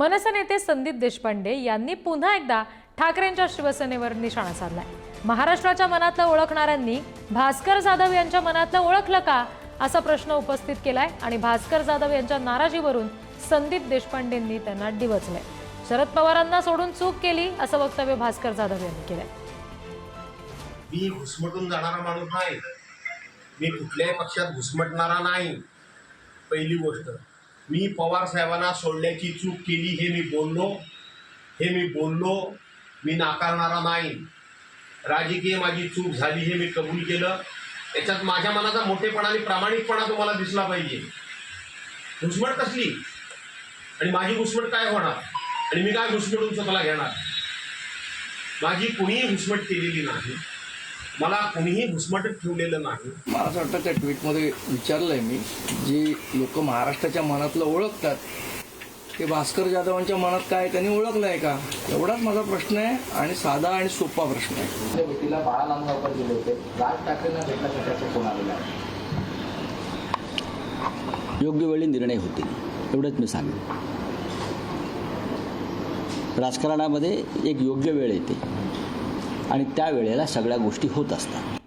मनसे नेते संदीप देशपांडे यांनी पुन्हा एकदा ठाकरेंच्या शिवसेनेवर निशाणा साधलाय. महाराष्ट्राच्या मनातलं ओळखणाऱ्यांनी भास्कर जाधव यांच्या मनातलं ओळखलं का असा प्रश्न उपस्थित केलाय आणि भास्कर जाधव यांच्या नाराजीवरून संदीप देशपांडेंनी त्यांना डिवचलंय. शरद पवारांना सोडून चूक केली असं वक्तव्य भास्कर जाधव यांनी केलंय. मी घुसमटून जाणारा माणूस नाही. मी कुठल्याही पक्षात घुसमटणारा नाही. पहिली गोष्ट. मी पवार साहेबांना सोडल्याची चूक केली हे मी बोललो. हे मी बोललो. मी नाकारणारा नाही. राजकीय माझी चूक झाली हे मी कबूल केलं. याच्यात माझ्या मनाचा मोठेपणा आणि प्रामाणिकपणा तुम्हाला दिसला पाहिजे. घुसमट कसली? आणि माझी घुसमट काय होणार? आणि मी काय घुसमटून स्वतःला घेणार? माझी कुणीही घुसमट केलेली नाही. मला कुणीही घुसमटत ठेवलेलं नाही. मला असं वाटतं त्या ट्विटमध्ये विचारलं आहे मी जी लोक महाराष्ट्राच्या मनातलं ओळखतात ते भास्कर जाधवांच्या मनात काय त्यांनी ओळखलं आहे का? एवढाच माझा प्रश्न आहे आणि साधा आणि सोपा प्रश्न आहे. त्या भेटीला बाळा नांदगावकर गेले होते. राज ठाकरेंना भेटण्यासाठी फोन आलेला आहे? योग्य वेळी निर्णय होतील एवढंच मी सांगेन. राजकारणामध्ये एक योग्य वेळ येते. आणि त्यावेळेला सगळ्या गोष्टी होत असतात.